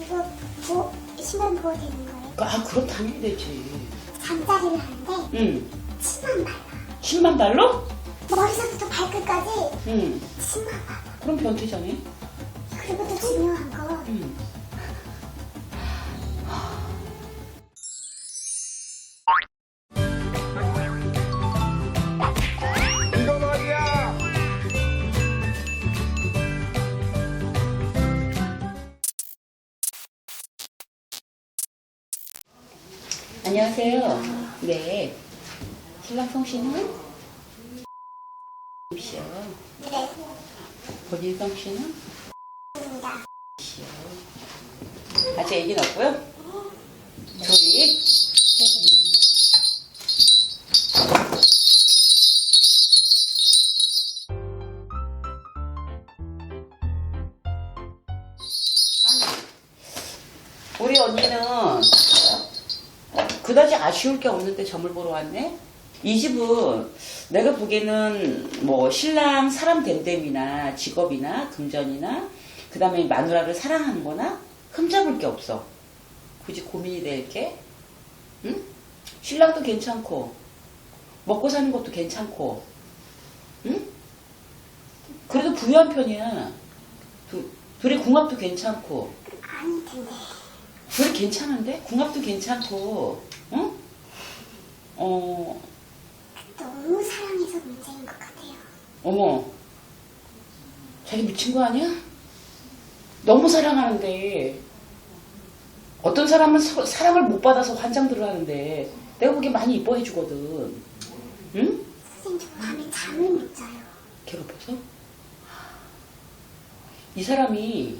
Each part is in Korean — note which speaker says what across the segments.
Speaker 1: 이거 뭐 신변 보호 되는 거예요?
Speaker 2: 아, 그럼 당연히 되지.
Speaker 1: 잠자리를 하는데
Speaker 2: 응.
Speaker 1: 침만 발라.
Speaker 2: 10만 달러?
Speaker 1: 머리서부터 발끝까지
Speaker 2: 응.
Speaker 1: 침만 발라.
Speaker 2: 그럼 변태잖니?
Speaker 1: 그리고 또 중요한 건
Speaker 2: 응. 안녕하세요. 네. 신랑 성 씨는? 씨요.
Speaker 1: 네,
Speaker 2: 본인 성씨는?
Speaker 1: 입니다.
Speaker 2: 씨요. 아직 애기는 없고요? 둘이? 아쉬울 게 없는데 점을 보러 왔네? 이 집은 내가 보기에는 뭐 신랑 사람 됨됨이나 직업이나 금전이나 그 다음에 마누라를 사랑하는 거나 흠잡을 게 없어. 굳이 고민이 될 게? 응? 신랑도 괜찮고, 먹고 사는 것도 괜찮고, 응? 그래도 부유한 편이야. 두, 둘이 궁합도 괜찮고,
Speaker 1: 텐데.
Speaker 2: 둘이 괜찮은데? 궁합도 괜찮고, 응? 어,
Speaker 1: 너무 사랑해서 문제인 것 같아요.
Speaker 2: 어머, 자기 미친 거 아니야? 너무 사랑하는데, 어떤 사람은 서- 사랑을 못 받아서 환장들을 하는데, 내가 보기엔 많이 이뻐해 주거든. 응?
Speaker 1: 선생님 저 밤에 잠을 못 자요.
Speaker 2: 괴롭혀서? 이 사람이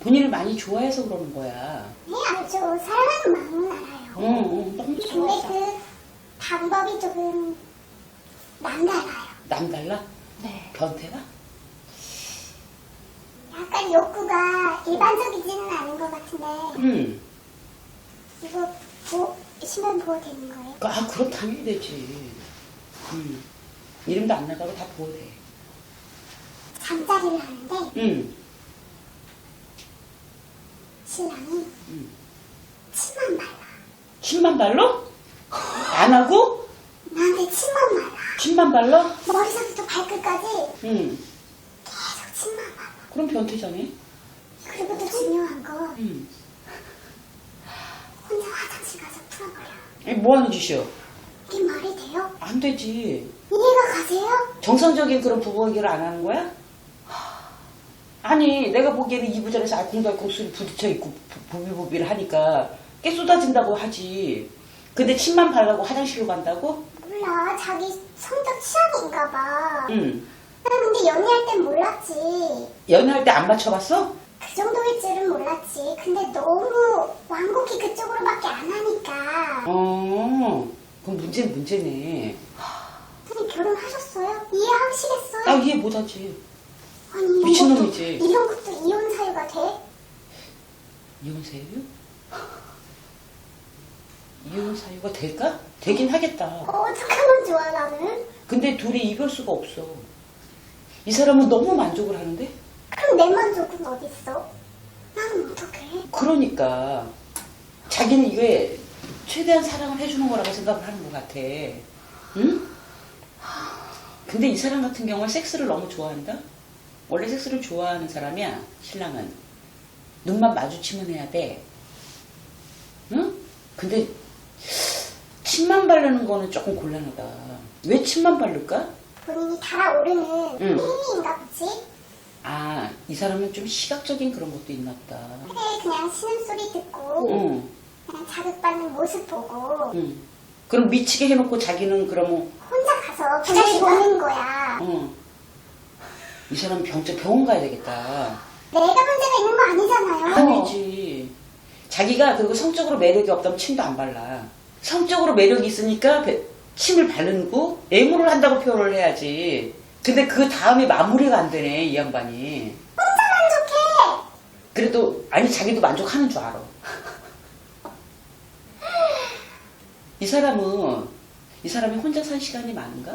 Speaker 2: 본인을 많이 좋아해서 그러는 거야.
Speaker 1: 네, 알죠. 사랑하는 마음은 알아요.
Speaker 2: 응, 응,
Speaker 1: 방법이 조금 남달라요.
Speaker 2: 남달라?
Speaker 1: 네.
Speaker 2: 변태가?
Speaker 1: 약간 욕구가 일반적이지는 않은 것 같은데
Speaker 2: 응.
Speaker 1: 이거 뭐 신변 보호 되는 거예요?
Speaker 2: 아, 그럼 당연히 되지. 응. 이름도 안 나가고 다 보호돼.
Speaker 1: 잠자리를 하는데
Speaker 2: 응.
Speaker 1: 신랑이
Speaker 2: 응.
Speaker 1: 침만 발라.
Speaker 2: 10만 달러? 안 하고?
Speaker 1: 침만 발라.
Speaker 2: 10만 달러?
Speaker 1: 머리서부터 발끝까지
Speaker 2: 응.
Speaker 1: 계속 침만 발라.
Speaker 2: 그럼 변태잖니?
Speaker 1: 그리고 또 중요한 건
Speaker 2: 응.
Speaker 1: 혼자 화장실 가서 풀어버려.
Speaker 2: 이게 뭐 하는 짓이야?
Speaker 1: 이게 말이 돼요?
Speaker 2: 안 되지.
Speaker 1: 이해가 가세요?
Speaker 2: 정상적인 그런 부부 관계를 안 하는 거야? 아니, 내가 보기에는 이부자리에서 알콩달콩 술이 부딪혀 있고 부- 부비부비를 하니까 깨 쏟아진다고 하지. 근데 침만 바르고 화장실로 간다고?
Speaker 1: 몰라. 자기 성적 취향인가 봐.
Speaker 2: 응.
Speaker 1: 나 근데 연애할 땐 몰랐지.
Speaker 2: 연애할 때 안 맞춰봤어?
Speaker 1: 그 정도일 줄은 몰랐지. 근데 너무 완곡히 그쪽으로밖에 안 하니까.
Speaker 2: 어, 그럼 문제 는 문제네.
Speaker 1: 선생님 결혼하셨어요? 이해하시겠어요?
Speaker 2: 나 이해 못하지.
Speaker 1: 아니 이런
Speaker 2: 미친놈이지.
Speaker 1: 것도, 이런 것도 이혼 사유가 돼?
Speaker 2: 이혼 사유? 이혼 사유가 될까? 되긴 하겠다.
Speaker 1: 어, 어떡하면 좋아 나는?
Speaker 2: 근데 둘이 이별 수가 없어. 이 사람은 너무 만족을 하는데?
Speaker 1: 그럼 내 만족은 어딨어? 나는 어떡해?
Speaker 2: 그러니까 자기는 이게 최대한 사랑을 해주는 거라고 생각을 하는 것 같아. 응? 근데 이 사람 같은 경우는 섹스를 너무 좋아한다? 원래 섹스를 좋아하는 사람이야, 신랑은. 눈만 마주치면 해야 돼. 응? 근데 침만 바르는 거는 조금 곤란하다. 왜 침만 바를까?
Speaker 1: 본인이 달아오르는
Speaker 2: 응.
Speaker 1: 힘인가 보지?
Speaker 2: 아, 이 사람은 좀 시각적인 그런 것도 있나 보다.
Speaker 1: 그래 그냥 신음소리 듣고
Speaker 2: 응,
Speaker 1: 그냥 자극받는 모습 보고
Speaker 2: 응. 그럼 미치게 해놓고 자기는 그러면
Speaker 1: 혼자 가서 그날 보는 거야
Speaker 2: 어. 이 사람 병자 병원 가야 되겠다.
Speaker 1: 내가 문제가 있는 거 아니잖아요
Speaker 2: 아니지. 자기가 그리고 성적으로 매력이 없다면 침도 안 발라. 성적으로 매력이 있으니까 배- 침을 바르고 애무를 한다고 표현을 해야지. 근데 그 다음에 마무리가 안 되네 이 양반이.
Speaker 1: 만족해
Speaker 2: 그래도 아니 자기도 만족하는 줄 알아. 이 사람은 이 사람이 혼자 산 시간이 많은가?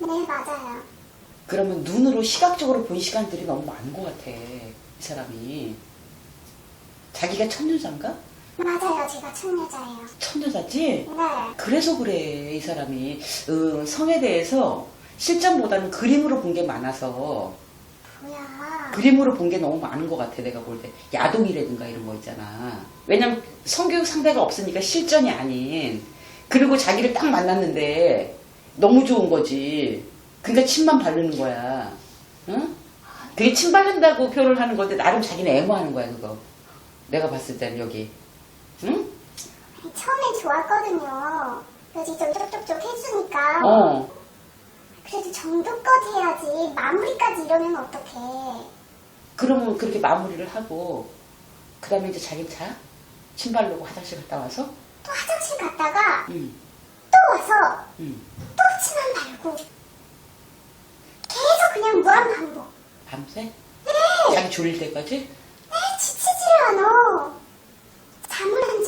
Speaker 1: 네 맞아요
Speaker 2: 그러면 눈으로 시각적으로 본 시간들이 너무 많은 것 같아. 이 사람이. 자기가 천여자인가?
Speaker 1: 맞아요, 제가 천여자예요.
Speaker 2: 천여자지?
Speaker 1: 네.
Speaker 2: 그래서 그래 이 사람이 어, 성에 대해서 실전보다는 그림으로 본 게 많아서
Speaker 1: 뭐야.
Speaker 2: 그림으로 본 게 너무 많은 것 같아 내가 볼 때 야동이라든가 이런 거 있잖아 왜냐면 성교육 상대가 없으니까 실전이 아닌 그리고 자기를 딱 만났는데 너무 좋은 거지 그러니까 침만 바르는 거야 응? 그게 침 바른다고 표현을 하는 건데 나름 자기는 애모하는 거야 그거 내가 봤을 때는 여기 응?
Speaker 1: 아니, 처음엔 좋았거든요. 그래서 좀 쪽쪽쪽 해주니까.
Speaker 2: 어
Speaker 1: 그래도 정도껏 해야지. 마무리까지 이러면 어떡해.
Speaker 2: 그러면 그렇게 마무리를 하고 그 다음에 이제 자기는 자? 침 바르고 화장실 갔다 와서
Speaker 1: 또 화장실 갔다가
Speaker 2: 응,
Speaker 1: 또 와서
Speaker 2: 응.
Speaker 1: 또 침만 말고. 계속 그냥 무한 반복.
Speaker 2: 밤새?
Speaker 1: 네.
Speaker 2: 자기 졸릴 때까지?
Speaker 1: 네, 지치지를 않아.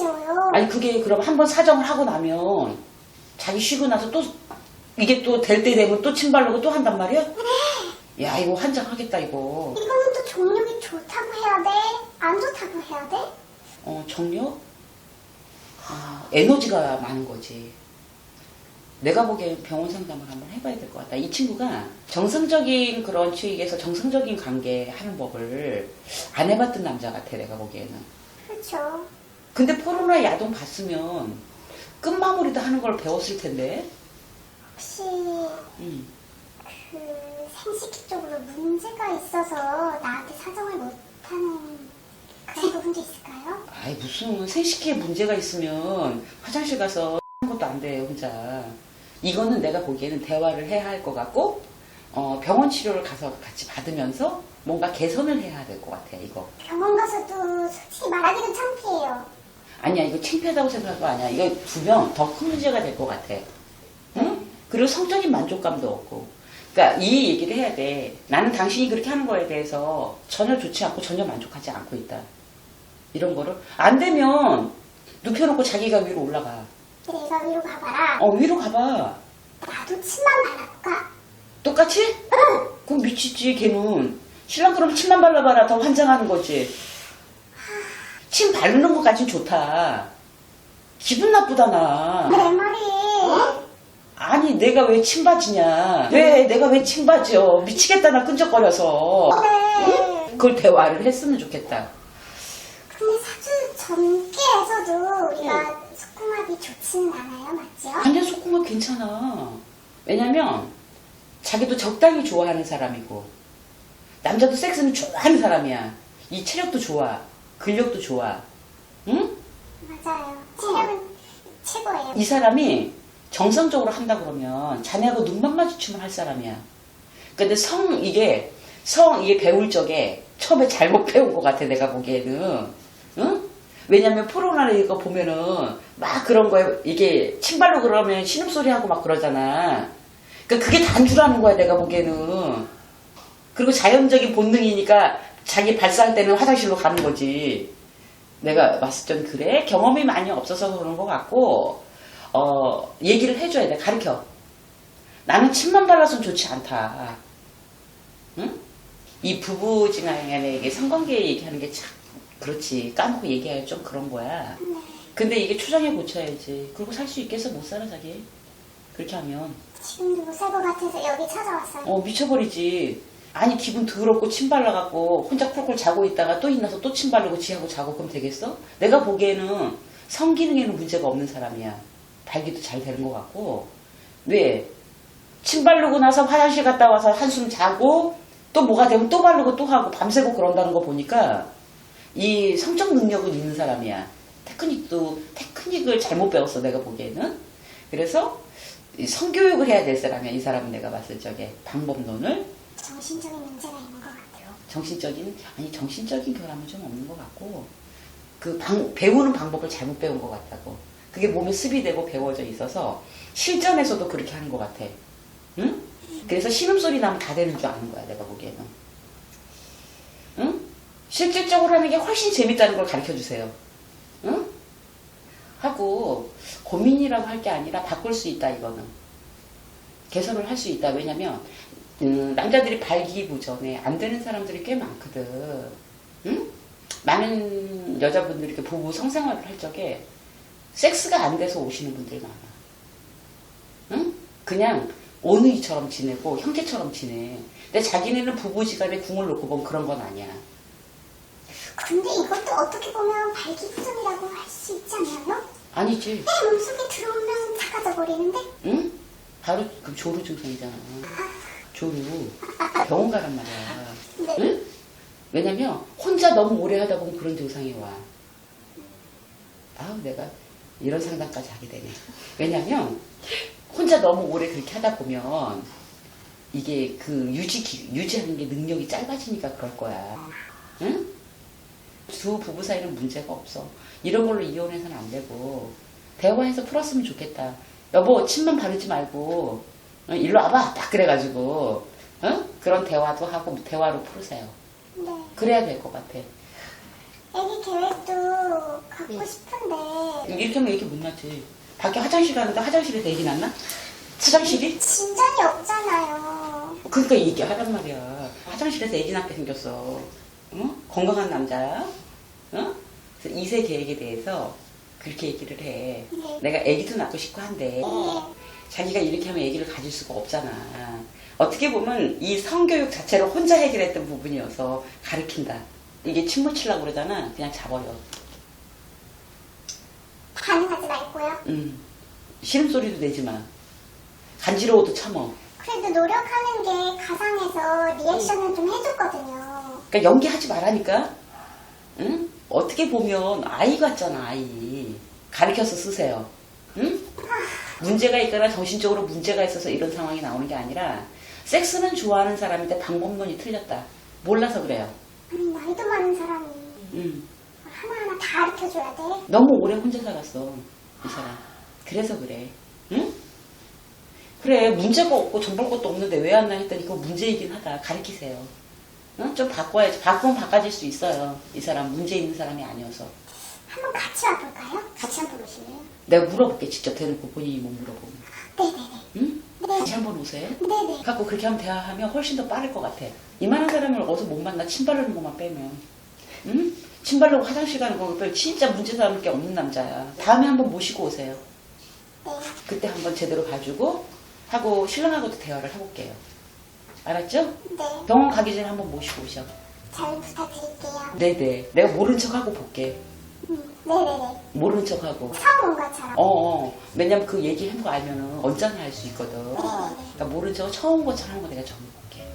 Speaker 1: 재워요.
Speaker 2: 아니 그게 그럼 한번 사정을 하고 나면 자기 쉬고 나서 또 이게 또 될 때 되면 또침 바르고 또 한단 말이야?
Speaker 1: 네.
Speaker 2: 야 이거 환장하겠다 이거
Speaker 1: 이거는 또 종력이 좋다고 해야 돼? 안 좋다고 해야 돼?
Speaker 2: 어 정력? 아 에너지가 많은 거지 내가 보기엔 병원 상담을 한번 해봐야 될 것 같다 이 친구가 정상적인 그런 취익에서 정상적인 관계 하는 법을 안 해봤던 남자 같아 내가 보기에는
Speaker 1: 그렇죠.
Speaker 2: 근데 포르노 야동 봤으면 끝마무리도 하는 걸 배웠을 텐데
Speaker 1: 혹시
Speaker 2: 음.
Speaker 1: 그 생식기 쪽으로 문제가 있어서 나한테 사정을 못하는 그런 부분도 있을까요?
Speaker 2: 아이 무슨 생식기에 문제가 있으면 화장실 가서 하는 것도 안돼 혼자 이거는 내가 보기에는 대화를 해야 할 것 같고 어, 병원 치료를 가서 같이 받으면서 뭔가 개선을 해야 될 것 같아 이거
Speaker 1: 병원 가서도 솔직히 말하기도 창피해요.
Speaker 2: 아니야 이거 창피하다고 생각한 거 아니야. 이거 두면 더 큰 문제가 될 것 같아. 응? 그리고 성적인 만족감도 없고. 그러니까 이 얘기를 해야 돼. 나는 당신이 그렇게 하는 거에 대해서 전혀 좋지 않고 전혀 만족하지 않고 있다. 이런 거를. 안 되면 눕혀놓고 자기가 위로 올라가.
Speaker 1: 내가 위로 가봐라.
Speaker 2: 어 위로 가봐.
Speaker 1: 나도 침만 발라볼까?
Speaker 2: 똑같이? 그럼 미치지 걔는. 신랑 그럼 침만 발라봐라. 더 환장하는 거지 침 바르는 것까진 좋다. 기분 나쁘다 나.
Speaker 1: 내 말이.
Speaker 2: 아니 내가 왜 침 바지냐? 왜 내가 왜 침 바지요 미치겠다 나 끈적거려서.
Speaker 1: 네.
Speaker 2: 그걸 대화를 했으면 좋겠다.
Speaker 1: 근데 사주 전기에서도 우리가 속궁합이 좋지는 않아요, 맞죠?
Speaker 2: 완전 속궁합 괜찮아. 왜냐면 자기도 적당히 좋아하는 사람이고 남자도 섹스는 좋아하는 사람이야. 이 체력도 좋아 근력도 좋아 응?
Speaker 1: 맞아요. 체력은 최고예요.
Speaker 2: 이 사람이 정상적으로 한다 그러면 자네하고 눈만 마주치면 할 사람이야. 근데 성 이게 성 이게 배울 적에 처음에 잘못 배운 것 같아 내가 보기에는. 응? 왜냐면 프로나 이거 보면은 막 그런 거에 이게 침발로 그러면 신음소리 하고 막 그러잖아. 그러니까 그게 단주라는 거야 내가 보기에는. 그리고 자연적인 본능이니까 자기 발사할 때는 화장실로 가는 거지. 내가 봤을 땐 그래? 경험이 많이 없어서 그런 것 같고 어 얘기를 해줘야 돼. 가르쳐. 나는 침만 발라서는 좋지 않다. 응? 이 부부지간에 이게 성관계 얘기하는 게 참 그렇지. 까먹고 얘기하기 좀 그런 거야.
Speaker 1: 네.
Speaker 2: 근데 이게 초장에 고쳐야지. 그리고 살 수 있겠어 못 살아 자기. 그렇게 하면.
Speaker 1: 지금도 못살것 같아서 여기 찾아왔어요.
Speaker 2: 어 미쳐버리지 아니 기분 더럽고 침 발라갖고 혼자 쿨쿨 자고 있다가 또 일어나서 또침 바르고 지하고 자고 그럼 되겠어? 내가 보기에는 성기능에는 문제가 없는 사람이야. 발기도 잘 되는 것 같고. 왜? 침 바르고 나서 화장실 갔다 와서 한숨 자고 또 뭐가 되면 또 바르고 또 하고 밤새고 그런다는 거 보니까 이 성적 능력은 있는 사람이야. 테크닉도 테크닉을 잘못 배웠어 내가 보기에는. 그래서 이 성교육을 해야 될 사람이야 이 사람은 내가 봤을 적에. 방법론을
Speaker 1: 정신적인 문제가 있는 것 같아요.
Speaker 2: 정신적인 아니 정신적인 결함은 좀 없는 것 같고 그 방- 배우는 방법을 잘못 배운 것 같다고 그게 몸에 습이 되고 배워져 있어서 실전에서도 그렇게 하는 것 같아 응? 그래서 신음소리 나면 다 되는 줄 아는 거야 내가 보기에는 응? 실질적으로 하는 게 훨씬 재밌다는 걸 가르쳐 주세요 응? 하고 고민이라고 할 게 아니라 바꿀 수 있다 이거는 개선을 할 수 있다 왜냐면 음, 남자들이 발기부전에 안 되는 사람들이 꽤 많거든. 응? 많은 여자분들이 이렇게 부부 성생활을 할 적에 섹스가 안 돼서 오시는 분들이 많아. 응? 그냥 오누이처럼 지내고 형제처럼 지내. 근데 자기네는 부부지간에 궁을 놓고 본 그런 건 아니야.
Speaker 1: 근데 이것도 어떻게 보면 발기부전이라고 할 수 있지 않나요?
Speaker 2: 아니지.
Speaker 1: 내 몸속에 들어오면 작아져 버리는데?
Speaker 2: 응? 바로 그 조루 증상이잖아. 조루. 병원 가란 말이야.
Speaker 1: 네.
Speaker 2: 응? 왜냐면 혼자 너무 오래 하다 보면 그런 증상이 와. 아우 내가 이런 상담까지 하게 되네. 왜냐면 혼자 너무 오래 그렇게 하다 보면 이게 그 유지 기- 유지하는 게 능력이 짧아지니까 그럴 거야. 응? 두 부부 사이는 문제가 없어. 이런 걸로 이혼해서는 안 되고 대화해서 풀었으면 좋겠다. 여보 침만 바르지 말고 어, 일로 와봐 딱 그래가지고 어? 그런 대화도 하고 대화로 풀으세요.
Speaker 1: 네.
Speaker 2: 그래야 될 것 같아.
Speaker 1: 애기 계획도 갖고
Speaker 2: 네.
Speaker 1: 싶은데
Speaker 2: 이렇게 하면 이렇게 못 나지. 밖에 화장실 가는데 화장실에 대기 났나? 화장실이?
Speaker 1: 진전이 없잖아요.
Speaker 2: 그러니까 얘기하란 말이야. 화장실에서 애기 낳게 생겼어. 어? 건강한 남자야. 어? 그래서 이세 계획에 대해서 그렇게 얘기를 해.
Speaker 1: 네.
Speaker 2: 내가 애기도 낳고 싶고 한데
Speaker 1: 네.
Speaker 2: 자기가 이렇게 하면 애기를 가질 수가 없잖아. 어떻게 보면 이 성교육 자체를 혼자 해결했던 부분이어서 가르친다. 이게 침 묻히려고 그러잖아. 그냥 잡아요.
Speaker 1: 반응하지 말고요.
Speaker 2: 음. 싫음소리도 내지 마. 간지러워도 참어.
Speaker 1: 그래도 노력하는 게 가상에서 리액션을 좀 해줬거든요.
Speaker 2: 그러니까 연기하지 말라니까. 응? 어떻게 보면 아이 같잖아, 아이. 가르쳐서 쓰세요. 응? 문제가 있거나 정신적으로 문제가 있어서 이런 상황이 나오는 게 아니라 섹스는 좋아하는 사람인데 방법론이 틀렸다. 몰라서 그래요.
Speaker 1: 아니, 나이도 많은 사람이
Speaker 2: 응.
Speaker 1: 하나하나 다 가르쳐줘야 돼.
Speaker 2: 너무 오래 혼자 살았어, 이 사람. 그래서 그래. 응? 그래, 문제가 없고 정볼 것도 없는데 왜 안 나 했더니 그거 문제이긴 하다. 가르치세요. 응? 좀 바꿔야지. 바꾸면 바꿔질 수 있어요. 이 사람 문제 있는 사람이 아니어서.
Speaker 1: 한번 같이 와볼까요? 같이 한번 오실래요?
Speaker 2: 내가 물어볼게. 직접 대놓고 본인이 못 물어보면.
Speaker 1: 네네네.
Speaker 2: 응?
Speaker 1: 네.
Speaker 2: 다시 한번 오세요.
Speaker 1: 네네.
Speaker 2: 갖고 그렇게 하면 대화하면 훨씬 더 빠를 것 같아. 이만한 사람을 어디서 못 만나 침 바르는 것만 빼면. 응? 침 바르고 화장실 가는 거 빼면 진짜 문제 삼을 게 없는 남자야. 다음에 한번 모시고 오세요.
Speaker 1: 네.
Speaker 2: 그때 한번 제대로 봐주고 하고 신랑하고도 대화를 해볼게요. 알았죠?
Speaker 1: 네.
Speaker 2: 병원 가기 전에 한번 모시고 오셔.
Speaker 1: 잘 부탁드릴게요.
Speaker 2: 네네. 내가 모른 척하고 볼게.
Speaker 1: 음, 네네네.
Speaker 2: 모른 척하고.
Speaker 1: 처음 온 것처럼.
Speaker 2: 어, 어. 왜냐면 그 얘기한 거 알면은 언짢아 할 수 있거든. 그러니까 모른 척 처음 것처럼 하는 거 내가 전해 볼게.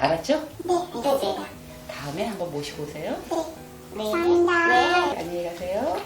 Speaker 2: 알았죠?
Speaker 1: 네, 알겠습니다.
Speaker 2: 다음에 한번 모시고 오세요.
Speaker 1: 네. 감사합니다.
Speaker 2: 네, 안녕히 가세요.